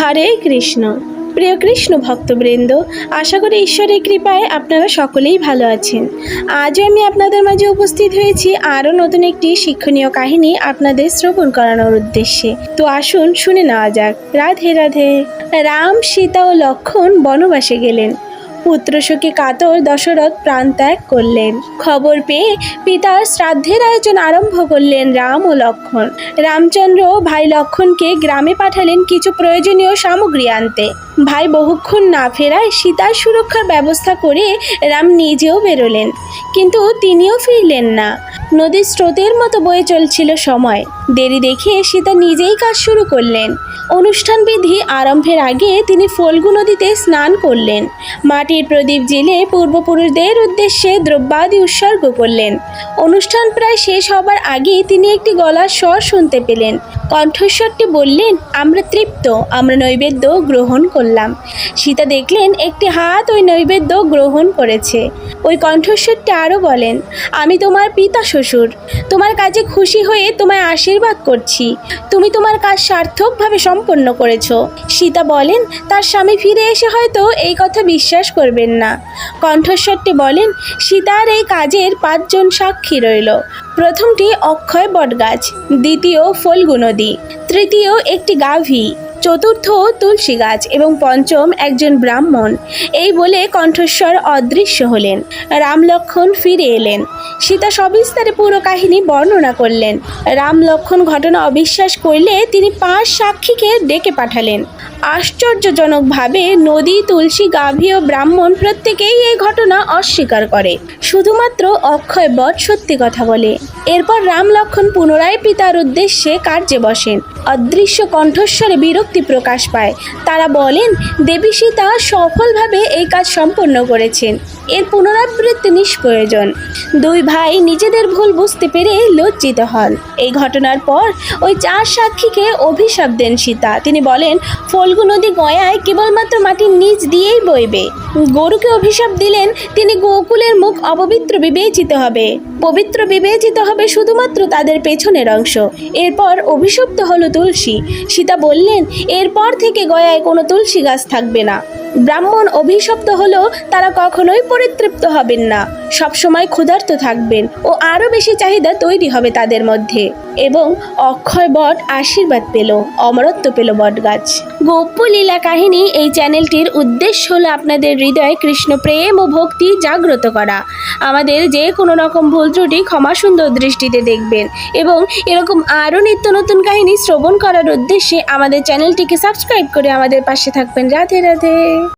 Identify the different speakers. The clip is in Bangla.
Speaker 1: হরে কৃষ্ণ। প্রিয় কৃষ্ণ ভক্তবৃন্দ, আশা করি ঈশ্বরের কৃপায় আপনারা সকলেই ভালো আছেন। আজও আমি আপনাদের মাঝে উপস্থিত হয়েছি আরও নতুন একটি শিক্ষণীয় কাহিনী আপনাদের শ্রবণ করানোর উদ্দেশ্যে। তো আসুন শুনে নেওয়া যাক। রাধে রাধে। রাম, সীতা ও লক্ষণ বনবাসে গেলেন। পুত্রশোকে কাতর দশরথ প্রাণ ত্যাগ করলেন। খবর পেয়ে পিতার শ্রাদ্ধের আয়োজন আরম্ভ করলেন রাম ও লক্ষণ। রামচন্দ্র ভাই লক্ষণকে গ্রামে পাঠালেন কিছু প্রয়োজনীয় সামগ্রী আনতে। ভাই বহুক্ষণ না ফেরায় সীতার সুরক্ষার ব্যবস্থা করে রাম নিজেও বেরোলেন। কিন্তু তিনিও ফিরলেন না। নদীর স্রোতের মতো বয়ে চলছিল সময়। দেরি দেখে সীতা নিজেই কাজ শুরু করলেন। অনুষ্ঠান বিধি আরম্ভের আগে তিনি ফল্গু নদীতে স্নান করলেন। মাটির প্রদীপ জেলে পূর্বপুরুষদের উদ্দেশ্যে দ্রব্যাদি উৎসর্গ করলেন। অনুষ্ঠান প্রায় শেষ হবার আগেই তিনি একটি গলার স্বর শুনতে পেলেন। কণ্ঠস্বরটি বললেন, আমরা তৃপ্ত, আমরা নৈবেদ্য গ্রহণ করলাম। সীতা দেখলেন একটি হাত ওই নৈবেদ্য গ্রহণ করেছে। ওই কণ্ঠস্বরটি আরও বলেন, আমি তোমার পিতা শ্বশুর। তোমার কাজে খুশি হয়ে তোমায় আশীর্বাদ করছি। তুমি তোমার কাজ সার্থকভাবে সম্পন্ন করেছ। সীতা বলেন, তার স্বামী ফিরে এসে হয়তো এই কথা বিশ্বাস করবেন না। কণ্ঠস্বরটি বলেন, সীতার এই কাজের পাঁচজন সাক্ষী রইল। প্রথমটি অক্ষয় বটগাছ, দ্বিতীয় ফল্গু নদী তৃতীয় একটি গাভী। চতুর্থ তুলসী গাছ এবং পঞ্চম একজন ব্রাহ্মণ। এই বলে কণ্ঠস্বর অদৃশ্য হলেন। রাম লক্ষণ ফিরে এলেন। সীতা সবিস্তারে পুরো কাহিনী বর্ণনা করলেন। রাম লক্ষণ ঘটনা অবিশ্বাস করলে তিনি পাঁচ সাক্ষীকে ডেকে পাঠালেন। আশ্চর্যজনকভাবে নদী, তুলসী, গাভী ও ব্রাহ্মণ প্রত্যেকেই এই ঘটনা অস্বীকার করে। শুধুমাত্র অক্ষয় বট সত্যি কথা বলে। এরপর রাম লক্ষণ পুনরায় পিতার উদ্দেশ্যে কার্যে বসেন। অদৃশ্য কণ্ঠস্বরে বিরক্তি প্রকাশ পায়। তারা বলেন দেবী সীতা সফলভাবে এই কাজ সম্পন্ন করেছেন। এর পুনরাবৃত্তি নিষ্প্রয়োজন। দুই ভাই নিজেদের ভুল বুঝতে পেরে লজ্জিত হন। এই ঘটনার পর ওই চার সাক্ষীকে অভিশাপ দেন সীতা। তিনি বলেন, ফল্গু নদী গয়ায় কেবলমাত্র মাটির নিচ দিয়েই বইবে। গরুকে অভিশাপ দিলেন, তিনি গোকুলের মুখ অপবিত্র বিবেচিত হবে। পবিত্র বিবেচিত হবে শুধুমাত্র তাদের পেছনের অংশ। এরপর অভিশপ্ত হলো তুলসী। সীতা বললেন, এরপর থেকে গয়ায় কোনো তুলসী গাছ থাকবে না। ব্রাহ্মণ অভিশপ্ত হলেও তারা কখনোই পরিতৃপ্ত হবেন না। সবসময় ক্ষুধার্ত থাকবেন ও আরও বেশি চাহিদা তৈরি হবে তাদের মধ্যে। এবং অক্ষয় বট আশীর্বাদ পেল, অমরত্ব পেল বটগাছ। গোপ্য লীলা কাহিনী এই চ্যানেলটির উদ্দেশ্য হলো আপনাদের হৃদয়ে কৃষ্ণ প্রেম ও ভক্তি জাগ্রত করা। আমাদের যে কোনো রকম ভুল ত্রুটি ক্ষমা সুন্দর দৃষ্টিতে দেখবেন। এবং এরকম আরও নিত্য নতুন কাহিনী শ্রবণ করার উদ্দেশ্যে আমাদের চ্যানেলটিকে সাবস্ক্রাইব করে আমাদের পাশে থাকবেন। রাধে রাধে।